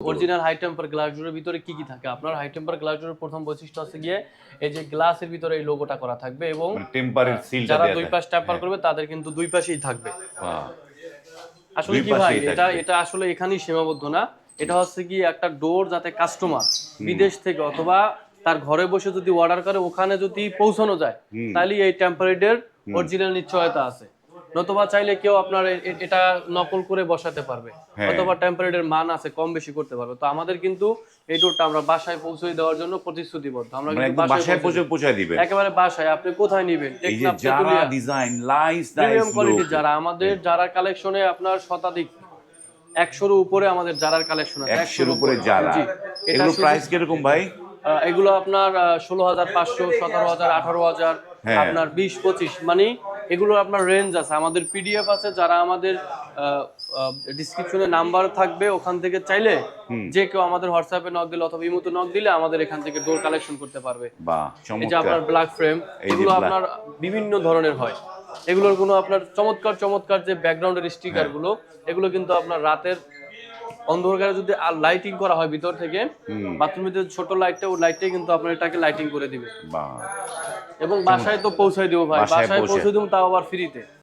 Original high temper glass ডোরের ভিতরে কি কি থাকে? আপনার হাই টেম্পার গ্লাস ডোরের প্রথম বৈশিষ্ট্য হচ্ছে গিয়ে এই যে গ্লাসের ভিতরে এই লোগোটা করা থাকবে এবং মানে টেম্পারের সিলটা যারা দুই পাশ টেম্পার করবে তাদের কিন্তু দুই পাশেই থাকবে। হ্যাঁ। আসলে কি ভাই এটা এটা আসলে এখানেই সীমাবদ্ধ না। এটা হচ্ছে কি একটা ডোর যাতে কাস্টমার বিদেশ থেকে অথবা তার ঘরে বসে যদি অর্ডার করে ওখানে যদি পৌঁছানো যায়। তাহলে এই টেম্পারেটের অরিজিনাল নিশ্চয়তা আছে। নতুবা চাইলে কেউ আপনার এটা নকল করে বসাতে পারবে। হ্যাঁ। অথবা টেম্পারেটের মান আছে কম বেশি করতে পারবে। তো আমাদের কিন্তু এই ডোরটা আমরা বাসায় পৌঁছে দেওয়ার জন্য প্রতিশ্রুতিবদ্ধ। আমরা মানে কিন্তু বাসায় পৌঁছে পৌঁছে দিবেন। একেবারে বাসায়। আপনি কোথায় নেবেন? যারা ডিজাইন লাইস প্রিমিয়াম কোয়ালিটি যারা আমাদের যারা কালেকশনে আপনার শতাধিক একশোর উপরে আমাদের যারার কালেকশন আছে একশোর উপরে যারা। এগুলো প্রাইস কীরকম ভাই? এগুলো আপনার ষোলো হাজার পাঁচশো সতেরো হাজার আঠারো হাজার হ্যাঁ। আপনার বিশ পঁচিশ মানে এগুলো আপনার রেঞ্জ আছে। আমাদের পিডিএফ আছে যারা আমাদের ডিসক্রিপশনে নাম্বার থাকবে ওখান থেকে চাইলে যে কেউ আমাদের হোয়াটসঅ্যাপে নক দিলে অথবা ইমোতে নক দিলে আমাদের এখান থেকে ডোর কালেকশন করতে পারবে। এই যে আপনার ব্ল্যাক ফ্রেম এগুলো আপনার বিভিন্ন ধরনের হয়। এগুলোর কোনো আপনার চমৎকার চমৎকার যে ব্যাকগ্রাউন্ডের স্টিকার হ্যাঁ। গুলো এগুলো কিন্তু আপনার রাতের অন্ধকারে যদি আর লাইটিং করা হয় ভিতর থেকে বাথরুমের যে ছোট লাইটটা ওই লাইটটাই কিন্তু আপনার এটাকে লাইটিং করে দিবে। এবং বাসায় তো পৌঁছায় দিব ভাই। বাসায় পৌঁছে দিব তাও আবার ফ্রিতে